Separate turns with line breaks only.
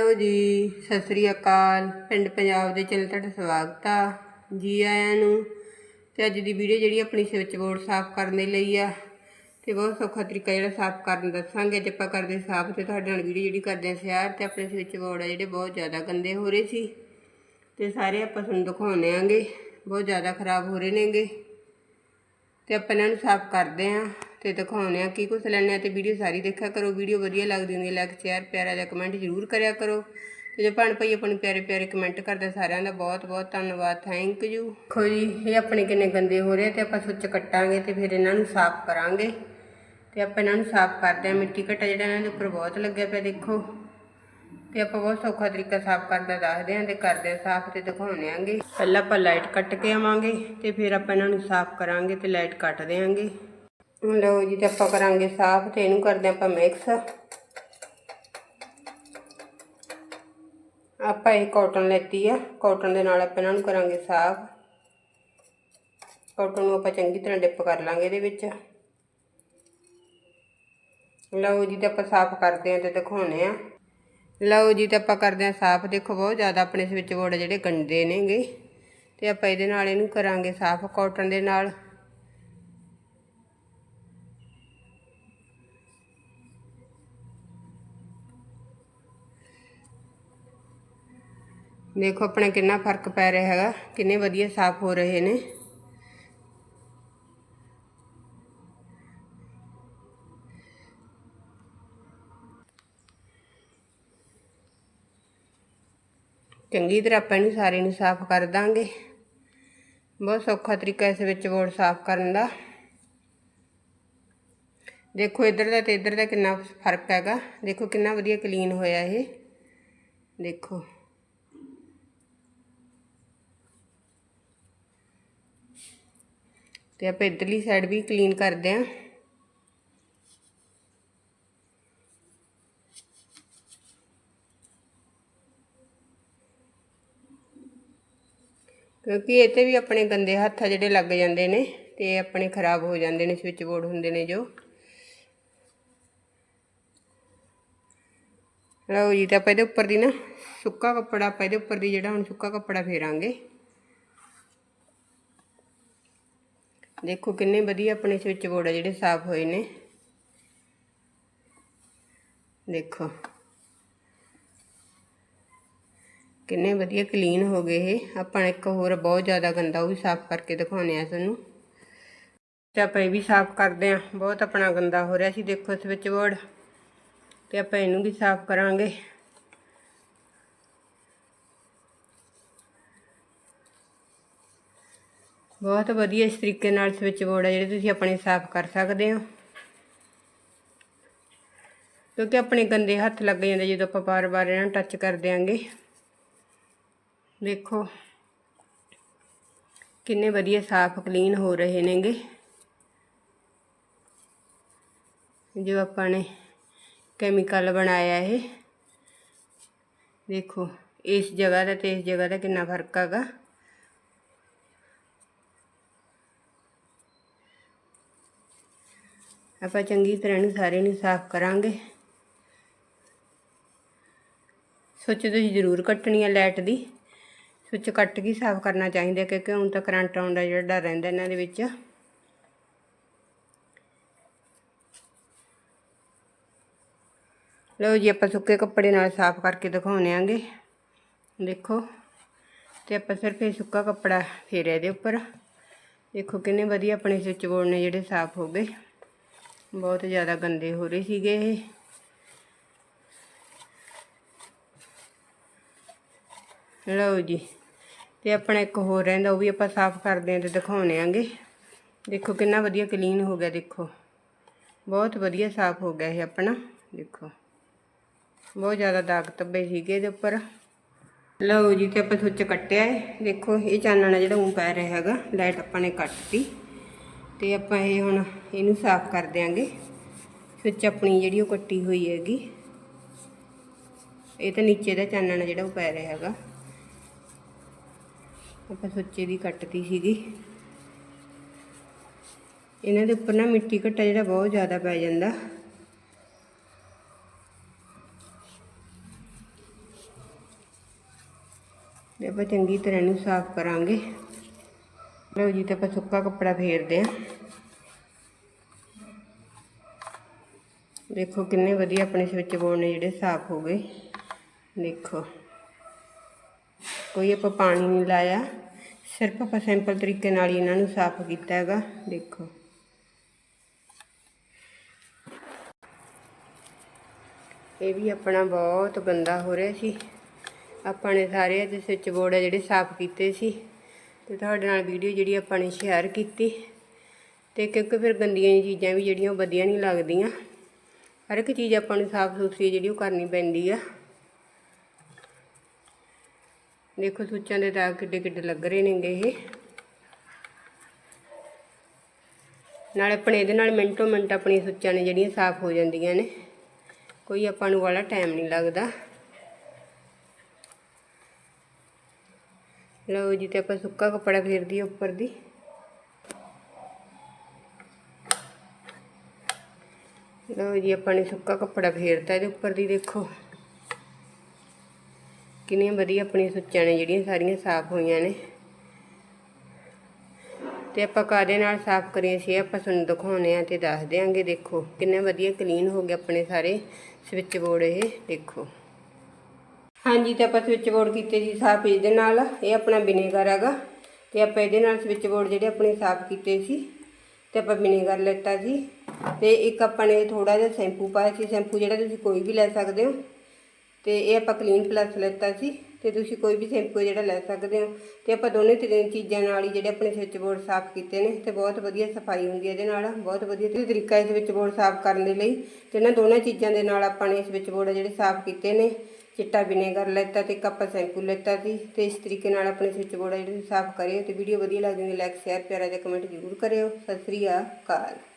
Hello ਜੀ, ਸਤਿ ਸ੍ਰੀ ਅਕਾਲ। ਪਿੰਡ ਪੰਜਾਬ ਦੇ ਚੈਨਲ ਤੁਹਾਡਾ ਸਵਾਗਤ ਆ ਜੀ ਆਇਆਂ ਨੂੰ। ਤੇ ਅੱਜ ਦੀ ਵੀਡੀਓ ਜਿਹੜੀ ਆਪਣੀ ਸਵਿਚ ਬੋਰਡ ਸਾਫ਼ ਕਰਨ ਦੇ ਲਈ ਆ। ਤੇ ਬਹੁਤ ਸੌਖਾ ਤਰੀਕਾ ਜਿਹੜਾ ਸਾਫ਼ ਕਰਨ ਦੱਸਾਂਗੇ। ਅੱਜ ਆਪਾਂ ਕਰਦੇ ਸਾਫ਼ ਤੇ ਤੁਹਾਡੇ ਨਾਲ ਵੀਡੀਓ ਜਿਹੜੀ ਕਰਦੇ ਆ ਸ਼ੇਅਰ ਤੇ ਆਪਣੇ ਸਵਿਚ ਬੋਰਡ ਆ ਜਿਹੜੇ ਬਹੁਤ ਜ਼ਿਆਦਾ ਗੰਦੇ ਹੋ ਰਹੇ ਸੀ। ਤੇ ਸਾਰੇ ਆਪਾਂ ਤੁਹਾਨੂੰ ਦਿਖਾਉਣੇ ਆਂਗੇ ਬਹੁਤ ਜ਼ਿਆਦਾ ਖਰਾਬ ਹੋ ਰਹੇ ਨੇਗੇ। ਤੇ ਆਪਾਂ ਇਹਨਾਂ ਨੂੰ ਸਾਫ਼ ਕਰਦੇ ਆਂ ਤੇ ਦਿਖਾਉਂਦੇ ਆ ਕੀ ਕੁਛ ਲੈਣੇ ਆ ਤੇ ਵੀਡੀਓ ਸਾਰੀ ਦੇਖਿਆ ਕਰੋ, ਵੀਡੀਓ ਵਧੀਆ ਲੱਗਦੀ ਹੁੰਦੀ ਲਾਈਕ ਸ਼ੇਅਰ ਪਿਆਰਾ ਜਿਹਾ ਕਮੈਂਟ ਜ਼ਰੂਰ ਕਰਿਆ ਕਰੋ। ਤੇ ਜੇ ਭੈਣ ਭਾਈ ਆਪਣੀ ਪਿਆਰੇ ਪਿਆਰੇ ਕਮੈਂਟ ਕਰਦੇ ਸਾਰਿਆਂ ਦਾ ਬਹੁਤ ਬਹੁਤ ਧੰਨਵਾਦ ਥੈਂਕ ਯੂ ਦੇਖੋ ਜੀ, ਇਹ ਆਪਣੇ ਕਿੰਨੇ ਗੰਦੇ ਹੋ ਰਹੇ ਤੇ ਆਪਾਂ ਸੁੱਚ ਕੱਟਾਂਗੇ ਤੇ ਫਿਰ ਇਹਨਾਂ ਨੂੰ ਸਾਫ਼ ਕਰਾਂਗੇ। ਤੇ ਆਪਾਂ ਇਹਨਾਂ ਨੂੰ ਸਾਫ਼ ਕਰਦੇ ਆ ਮਿੱਟੀ ਘਟਾ ਜਿਹੜਾ ਇਹਨਾਂ ਦੇ ਉੱਪਰ ਬਹੁਤ ਲੱਗਿਆ ਪਿਆ, ਦੇਖੋ। ਤੇ ਆਪਾਂ ਬਹੁਤ ਸੌਖਾ ਤਰੀਕਾ ਸਾਫ਼ ਕਰਦਾ ਦੱਸਦੇ ਆਂ ਤੇ ਕਰਦੇ ਆਂ ਸਾਫ਼ ਤੇ ਦਿਖਾਉਂਦੇ ਆਂਗੇ ਪਹਿਲਾਂ ਆਪਾਂ ਲਾਈਟ ਕੱਟ ਕੇ ਆਵਾਂਗੇ ਤੇ ਫਿਰ ਆਪਾਂ ਇਹਨਾਂ ਨੂੰ ਸਾਫ਼ ਕਰਾਂਗੇ ਤੇ ਲਾਈਟ ਕੱਟ ਦੇਾਂਗੇ ਲਓ ਜੀ ਤੇ ਆਪਾਂ ਕਰਾਂਗੇ ਸਾਫ਼ ਤੇ ਇਹਨੂੰ ਕਰਦੇ ਆਪਾਂ ਮਿਕਸ। ਆਪਾਂ ਇਹ ਕਾਟਨ ਲੈਤੀ ਆ, ਕਾਟਨ ਦੇ ਨਾਲ ਆਪਾਂ ਇਹਨਾਂ ਨੂੰ ਕਰਾਂਗੇ ਸਾਫ਼। ਕਾਟਨ ਨੂੰ ਆਪਾਂ ਚੰਗੀ ਤਰ੍ਹਾਂ ਡਿਪ ਕਰ ਲਾਂਗੇ ਇਹਦੇ ਵਿੱਚ। ਲਓ ਜੀ ਤੇ ਆਪਾਂ ਸਾਫ਼ ਕਰਦੇ ਆਂ ਤੇ ਦਿਖਾਉਣੇ ਆ ਲਓ ਜੀ ਤੇ ਆਪਾਂ ਕਰਦੇ ਹਾਂ ਸਾਫ਼। ਦੇਖੋ ਬਹੁਤ ਜ਼ਿਆਦਾ ਆਪਣੇ ਸਵਿਚ ਬੋਰਡ ਜਿਹੜੇ ਗੰਦੇ ਨੇਗੇ। ਤੇ ਆਪਾਂ ਇਹਦੇ ਨਾਲ ਇਹਨੂੰ ਕਰਾਂਗੇ ਸਾਫ਼ ਕਾਟਨ ਦੇ ਨਾਲ। ਦੇਖੋ ਆਪਣਾ ਕਿੰਨਾ ਫ਼ਰਕ ਪੈ ਰਿਹਾ ਹੈਗਾ, ਕਿੰਨੇ ਵਧੀਆ ਸਾਫ਼ ਹੋ ਰਹੇ ਨੇ। ਚੰਗੀ ਤਰ੍ਹਾਂ ਆਪਾਂ ਇਹਨੂੰ ਸਾਰੇ ਨੂੰ ਸਾਫ਼ ਕਰ ਦਾਂਗੇ। ਬਹੁਤ ਸੌਖਾ ਤਰੀਕਾ ਇਸ ਵਿੱਚ ਬੋਰਡ ਸਾਫ਼ ਕਰਨ ਦਾ। ਦੇਖੋ ਇੱਧਰ ਦਾ ਤੇ ਇੱਧਰ ਦਾ ਕਿੰਨਾ ਫ਼ਰਕ ਹੈਗਾ। ਦੇਖੋ ਕਿੰਨਾ ਵਧੀਆ ਕਲੀਨ ਹੋਇਆ ਇਹ। ਦੇਖੋ। ਤੇ ਆਪਾਂ ਇੱਧਰਲੀ ਸਾਈਡ ਵੀ ਕਲੀਨ ਕਰਦੇ ਆਂ। ਕਿਉਂਕਿ ਇਹ ਤੇ ਵੀ ਆਪਣੇ ਗੰਦੇ ਹੱਥ ਆ ਜਿਹੜੇ ਲੱਗ ਜਾਂਦੇ ਨੇ ਤੇ ਆਪਣੇ ਖਰਾਬ ਹੋ ਜਾਂਦੇ ਨੇ, ਸਵਿਚ ਬੋਰਡ ਹੁੰਦੇ ਨੇ ਜੋ। ਲਓ ਜੀ, ਤਾਂ ਆਪਾਂ ਇਹਦੇ ਉੱਪਰ ਦੀ ਨਾ ਸੁੱਕਾ ਕੱਪੜਾ, ਆਪਾਂ ਇਹਦੇ ਉੱਪਰ ਦੀ ਜਿਹੜਾ ਹੁਣ ਸੁੱਕਾ ਕੱਪੜਾ ਫੇਰਾਂਗੇ। ਦੇਖੋ ਕਿੰਨੇ ਵਧੀਆ ਆਪਣੇ ਸਵਿਚ ਬੋਰਡ ਆ ਜਿਹੜੇ ਸਾਫ਼ ਹੋਏ ਨੇ। ਦੇਖੋ। ਕਿੰਨੇ ਵਧੀਆ ਕਲੀਨ ਹੋ ਗਏ ਇਹ। ਆਪਾਂ ਇੱਕ ਹੋਰ ਬਹੁਤ ਜ਼ਿਆਦਾ ਗੰਦਾ ਉਹ ਵੀ ਸਾਫ਼ ਕਰਕੇ ਦਿਖਾਉਣੇ ਆ ਤੁਹਾਨੂੰ। ਤੇ ਆਪਾਂ ਇਹ ਵੀ ਸਾਫ਼ ਕਰਦੇ ਆ ਬਹੁਤ ਆਪਣਾ ਗੰਦਾ ਹੋ ਰਿਹਾ ਸੀ। ਦੇਖੋ ਸਵਿਚ ਬੋਰਡ ਤੇ ਆਪਾਂ ਇਹਨੂੰ ਵੀ ਸਾਫ਼ ਕਰਾਂਗੇ। ਬਹੁਤ ਵਧੀਆ ਇਸ ਤਰੀਕੇ ਨਾਲ ਸਵਿਚ ਬੋਰਡ ਹੈ ਜਿਹੜੇ ਤੁਸੀਂ ਆਪਣੇ ਸਾਫ਼ ਕਰ ਸਕਦੇ ਹੋ। ਕਿਉਂਕਿ ਆਪਣੇ ਗੰਦੇ ਹੱਥ ਲੱਗ ਜਾਂਦੇ ਜਦੋਂ ਆਪਾਂ ਬਾਰ-ਬਾਰ ਇਹਨਾਂ ਨੂੰ ਟੱਚ ਕਰ ਦਿਆਂਗੇ। ਦੇਖੋ, ਕਿੰਨੇ ਵਧੀਆ ਸਾਫ਼ ਕਲੀਨ ਹੋ ਰਹੇ ਨੇਗੇ। ਜੋ ਆਪਾਂ ਨੇ ਕੈਮੀਕਲ ਬਣਾਇਆ ਇਹ, ਦੇਖੋ, ਇਸ ਜਗ੍ਹਾ ਦਾ ਤੇ ਇਸ ਜਗ੍ਹਾ ਦਾ ਕਿੰਨਾ ਫ਼ਰਕ ਹੈਗਾ। ਆਪਾਂ ਚੰਗੀ ਤਰ੍ਹਾਂ ਨੂੰ ਸਾਰੇ ਨੂੰ ਸਾਫ਼ ਕਰਾਂਗੇ। ਸੋਚੋ ਤੁਸੀਂ ਜ਼ਰੂਰ ਕੱਟਣੀ ਹੈ ਲਾਈਟ ਦੀ। ਸੁੱਚ ਕੱਟ ਕੇ ਸਾਫ਼ ਕਰਨਾ ਚਾਹੀਦਾ ਕਿਉਂਕਿ ਹੁਣ ਤਾਂ ਕਰੰਟ ਆਉਂਦਾ ਜਿਹੜਾ ਡਰ ਰਹਿੰਦਾ ਇਹਨਾਂ ਦੇ ਵਿੱਚ। ਲਓ ਜੀ, ਆਪਾਂ ਸੁੱਕੇ ਕੱਪੜੇ ਨਾਲ ਸਾਫ਼ ਕਰਕੇ ਦਿਖਾਉਣੇ ਆਂਗੇ। ਦੇਖੋ, ਤੇ ਆਪਾਂ ਸਿਰਫ ਇਹ ਸੁੱਕਾ ਕੱਪੜਾ ਫੇਰਿਆ ਇਹਦੇ ਉੱਪਰ। ਦੇਖੋ, ਕਿੰਨੇ ਵਧੀਆ ਆਪਣੇ ਸਵਿਚ ਬੋਰਡ ਨੇ ਜਿਹੜੇ ਸਾਫ਼ ਹੋ ਗਏ। ਬਹੁਤ ਜ਼ਿਆਦਾ ਗੰਦੇ ਹੋ ਰਹੇ ਸੀਗੇ ਇਹ। ਲਓ ਜੀ ਤੇ ਆਪਣਾ ਇੱਕ ਹੋਰ ਰਹਿੰਦਾ, ਉਹ ਵੀ ਆਪਾਂ ਸਾਫ਼ ਕਰਦੇ ਆਂ ਤੇ ਦਿਖਾਉਣੇ ਆਂਗੇ ਦੇਖੋ ਕਿੰਨਾ ਵਧੀਆ ਕਲੀਨ ਹੋ ਗਿਆ, ਦੇਖੋ। ਬਹੁਤ ਵਧੀਆ ਸਾਫ਼ ਹੋ ਗਿਆ ਇਹ ਆਪਣਾ, ਦੇਖੋ। ਬਹੁਤ ਜ਼ਿਆਦਾ ਦਾਗ ਧੱਬੇ ਸੀਗੇ ਇਹਦੇ ਉੱਪਰ। ਲਓ ਜੀ, ਤੇ ਆਪਾਂ ਸੁੱਚ ਕੱਟਿਆ ਹੈ ਦੇਖੋ, ਇਹ ਚਾਨਣਾ ਜਿਹੜਾ ਉਹ ਪੈ ਰਿਹਾ ਹੈਗਾ, ਲਾਈਟ ਆਪਾਂ ਨੇ ਕੱਟਤੀ। ਤੇ ਆਪਾਂ ਇਹ ਹੁਣ ਇਹਨੂੰ ਸਾਫ਼ ਕਰ ਦਿਆਂਗੇ। ਸੁੱਚ ਆਪਣੀ ਜਿਹੜੀ ਉਹ ਕੱਟੀ ਹੋਈ ਹੈਗੀ। ਇਹ ਤਾਂ ਨੀਚੇ ਦਾ ਚਾਨਣਾ ਜਿਹੜਾ ਉਹ ਪੈ ਰਿਹਾ ਹੈਗਾ। ਆਪਾਂ ਸੁੱਚੇ ਦੀ ਕੱਟਤੀ ਸੀਗੀ। ਇਹਨਾਂ ਦੇ ਉੱਪਰ ਨਾ ਮਿੱਟੀ ਘੱਟਾ ਜਿਹੜਾ ਬਹੁਤ ਜ਼ਿਆਦਾ ਪੈ ਜਾਂਦਾ। ਤੇ ਆਪਾਂ ਚੰਗੀ ਤਰ੍ਹਾਂ ਇਹਨੂੰ ਸਾਫ਼ ਕਰਾਂਗੇ। ਲਓ ਜੀ, ਤੇ ਆਪਾਂ ਸੁੱਕਾ ਕੱਪੜਾ ਫੇਰਦੇ ਹਾਂ। ਦੇਖੋ ਕਿੰਨੇ ਵਧੀਆ ਆਪਣੇ ਸਵਿਚ ਬੋਰਡ ਨੇ ਜਿਹੜੇ ਸਾਫ਼ ਹੋ ਗਏ। ਦੇਖੋ। ਕੋਈ ਆਪਾਂ ਪਾਣੀ ਨਹੀਂ ਲਾਇਆ। ਸਿਰਫ ਆਪਾਂ ਸਿੰਪਲ ਤਰੀਕੇ ਨਾਲ ਹੀ ਇਹਨਾਂ ਨੂੰ ਸਾਫ਼ ਕੀਤਾ ਹੈਗਾ। ਦੇਖੋ। ਇਹ ਵੀ ਆਪਣਾ ਬਹੁਤ ਗੰਦਾ ਹੋ ਰਿਹਾ ਸੀ। ਆਪਾਂ ਨੇ ਸਾਰੇ ਇਹਦੇ ਸਵਿਚ ਬੋਰਡ ਆ ਜਿਹੜੇ ਸਾਫ਼ ਕੀਤੇ ਸੀ। ਤੇ ਤੁਹਾਡੇ ਨਾਲ ਵੀਡੀਓ ਜਿਹੜੀ ਆਪਾਂ ਨੇ ਸ਼ੇਅਰ ਕੀਤੀ। ਤੇ ਕਿਉਂਕਿ ਫਿਰ ਗੰਦੀਆਂ ਜਿਹੀਆਂ ਚੀਜ਼ਾਂ ਵੀ ਜਿਹੜੀਆਂ ਉਹ ਵਧੀਆ ਨਹੀਂ ਲੱਗਦੀਆਂ। ਹਰ ਇੱਕ ਚੀਜ਼ ਆਪਾਂ ਨੂੰ ਸਾਫ਼ ਸੁਥਰੀ ਜਿਹੜੀ ਉਹ ਕਰਨੀ ਪੈਂਦੀ ਆ। ਦੇਖੋ ਸੁੱਚਾਂ ਦੇ ਦਾਗ ਕਿੱਡੇ ਕਿੱਡੇ ਲੱਗ ਰਹੇ ਨੇਗੇ ਇਹ। ਨਾਲੇ ਆਪਣੇ ਇਹਦੇ ਨਾਲ ਮਿੰਟੋ ਮਿੰਟ ਆਪਣੀ ਸੁੱਚਾਂ ਨੇ ਜਿਹੜੀਆਂ ਸਾਫ਼ ਹੋ ਜਾਂਦੀਆਂ ਨੇ। ਕੋਈ ਆਪਾਂ ਨੂੰ ਵਾਲਾ ਟਾਈਮ ਨਹੀਂ ਲੱਗਦਾ। ਲਓ ਜੀ, ਤੇ ਆਪਾਂ ਸੁੱਕਾ ਕੱਪੜਾ ਫੇਰ ਦਈਏ ਉੱਪਰ ਦੀ। ਲਓ ਜੀ, ਆਪਾਂ ਨੇ ਸੁੱਕਾ ਕੱਪੜਾ ਫੇਰਤਾ ਇਹਦੇ ਉੱਪਰ ਦੀ, ਦੇਖੋ। ਕਿੰਨੀਆਂ ਵਧੀਆ ਆਪਣੀਆਂ ਸੁੱਚਾਂ ਨੇ ਜਿਹੜੀਆਂ ਸਾਰੀਆਂ ਸਾਫ਼ ਹੋਈਆਂ ਨੇ। ਤੇ ਆਪਾਂ ਕਾਦੇ ਨਾਲ ਸਾਫ਼ ਕਰੀਏ ਸੀ, ਆਪਾਂ ਤੁਹਾਨੂੰ ਦਿਖਾਉਨੇ ਆ ਤੇ ਦੱਸ ਦਿਆਂਗੇ। ਦੇਖੋ, ਕਿੰਨੇ ਵਧੀਆ ਕਲੀਨ ਹੋ ਗਏ ਆਪਣੇ ਸਾਰੇ ਸਵਿਚ ਬੋਰਡ ਇਹ, ਦੇਖੋ। ਹਾਂਜੀ, ਤੇ ਆਪਾਂ ਸਵਿਚ ਬੋਰਡ ਕੀਤੇ ਸੀ ਸਾਫ਼ ਇਹਦੇ ਨਾਲ, ਇਹ ਆਪਣਾ ਵਿਨੇਗਰ ਹੈਗਾ। ਤੇ ਆਪਾਂ ਇਹਦੇ ਨਾਲ ਸਵਿਚ ਬੋਰਡ ਜਿਹੜੇ ਆਪਣੇ ਸਾਫ਼ ਕੀਤੇ ਸੀ, ਤੇ ਆਪਾਂ ਵਿਨੇਗਰ ਲੈਤਾ ਸੀ। ਤੇ ਇੱਕ ਆਪਾਂ ਨੇ ਥੋੜਾ ਜਿਹਾ ਸ਼ੈਂਪੂ ਪਾਇਆ ਸੀ। ਸ਼ੈਂਪੂ ਜਿਹੜਾ ਤੁਸੀਂ ਕੋਈ ਵੀ ਲੈ ਸਕਦੇ ਹੋ ਤੇ ਇਹ ਆਪਾਂ ਕਲੀਨ ਪਲੱਸ ਲੈਤਾ ਸੀ ਤੇ ਤੁਸੀਂ ਕੋਈ ਵੀ ਸ਼ੈਂਪੂ ਜਿਹੜਾ ਲੈ ਸਕਦੇ ਹੋ ਤੇ ਆਪਾਂ ਦੋਨੇ ਤਿੰਨ ਚੀਜ਼ਾਂ ਨਾਲ ਹੀ ਜਿਹੜੇ ਆਪਣੇ ਸਵਿਚ ਬੋਰਡ ਸਾਫ਼ ਕੀਤੇ ਨੇ ਤੇ ਬਹੁਤ ਵਧੀਆ ਸਫ਼ਾਈ ਹੁੰਦੀ ਹੈ ਇਹਦੇ ਨਾਲ, ਬਹੁਤ ਵਧੀਆ ਤੇ ਤਰੀਕਾ ਇਸ ਵਿੱਚ ਬੋਰਡ ਸਾਫ਼ ਕਰਨ ਦੇ ਲਈ ਤੇ ਇਹਨਾਂ ਦੋਨਾਂ ਚੀਜ਼ਾਂ ਦੇ ਨਾਲ ਆਪਾਂ ਨੇ ਇਸ ਵਿੱਚ ਬੋਰਡ ਜਿਹੜੇ ਸਾਫ਼ ਕੀਤੇ ਨੇ, ਚਿੱਟਾ ਵਿਨੇਗਰ ਲੈਤਾ ਤੇ ਕੱਪ ਸ਼ੈਂਪੂ ਲੈਤਾ ਸੀ ਤੇ ਇਸ ਤਰੀਕੇ ਨਾਲ ਆਪਣੇ ਸਵਿਚ ਬੋਰਡ ਜਿਹੜੇ ਸਾਫ਼ ਕਰਿਓ ਤੇ ਵੀਡੀਓ ਵਧੀਆ ਲੱਗਦੀ ਹੈ ਲਾਈਕ ਸ਼ੇਅਰ ਪਿਆਰਾ ਜਿਹਾ ਕਮੈਂਟ ਜ਼ਰੂਰ ਕਰਿਓ, ਸਤਿ ਸ੍ਰੀ ਅਕਾਲ।